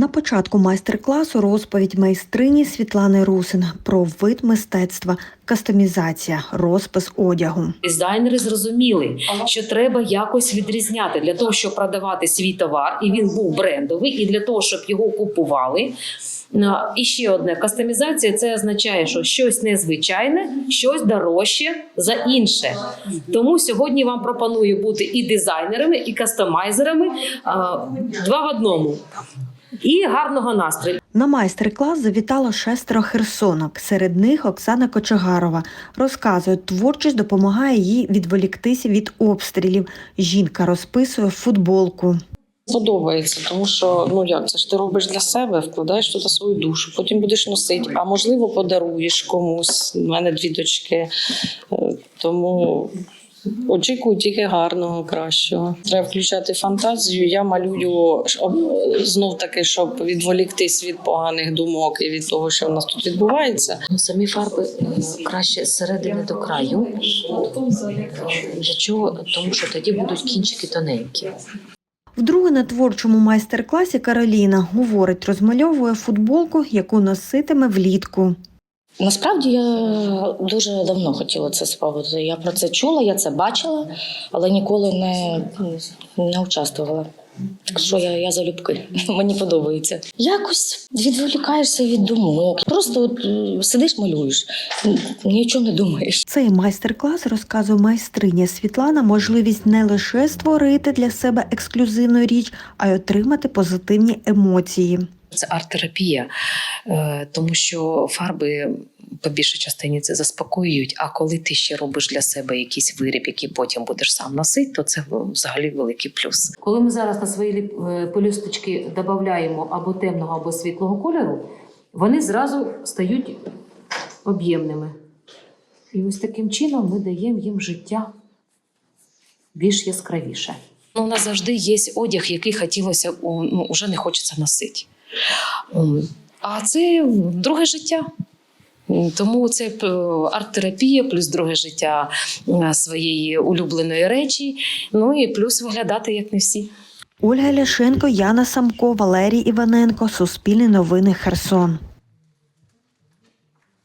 На початку майстер-класу розповідь майстрині Світлани Русин про вид мистецтва, кастомізація, розпис одягу. Дизайнери зрозуміли, що треба якось відрізняти для того, щоб продавати свій товар, і він був брендовий, і для того, щоб його купували. І ще одне кастомізація це означає, що щось незвичайне, щось дорожче за інше. Тому сьогодні вам пропоную бути і дизайнерами, і кастомайзерами два в одному. І гарного настрою. На майстер-клас завітало шестеро херсонок. Серед них Оксана Кочегарова. Розказує, творчість допомагає їй відволіктися від обстрілів. Жінка розписує футболку. Подобається, тому що ну як це ж ти робиш для себе, вкладаєш туди свою душу, потім будеш носити, а можливо, подаруєш комусь. У мене дві дочки, Е, тому очікую тільки гарного, кращого. Треба включати фантазію. Я малюю знов таки, щоб відволіктись від поганих думок і від того, що в нас тут відбувається. Ну, Самі фарби е, краще з середини до краю. Для чого? Тому що тоді будуть кінчики тоненькі. Вдруге на творчому майстер-класі Кароліна говорить, розмальовує футболку, яку носитиме влітку. Насправді я дуже давно хотіла це спробувати. Я про це чула, я це бачила, але ніколи не, не участвувала. Так що я, я залюбки, мені подобається. Якось відволікаєшся від думок. Просто от, е, сидиш, малюєш, нічого не думаєш. Цей майстер-клас розказує майстриня Світлана можливість не лише створити для себе ексклюзивну річ, а й отримати позитивні емоції. Це арт-терапія, е, тому що фарби по більшій частині це заспокоюють. А коли ти ще робиш для себе якийсь виріб, який потім будеш сам носити, то це взагалі великий плюс. Коли ми зараз на свої е, пелюсточки додаємо або темного, або світлого кольору, вони зразу стають об'ємними. І ось таким чином ми даємо їм життя більш яскравіше. Ну, у нас завжди є одяг, який хотілося ну, вже не хочеться носити. А це друге життя. Тому це е, арт-терапія, плюс друге життя е, своєї улюбленої речі. Ну і плюс виглядати як не всі. Ольга Ляшенко, Яна Самко, Валерій Іваненко. Суспільне новини Херсон.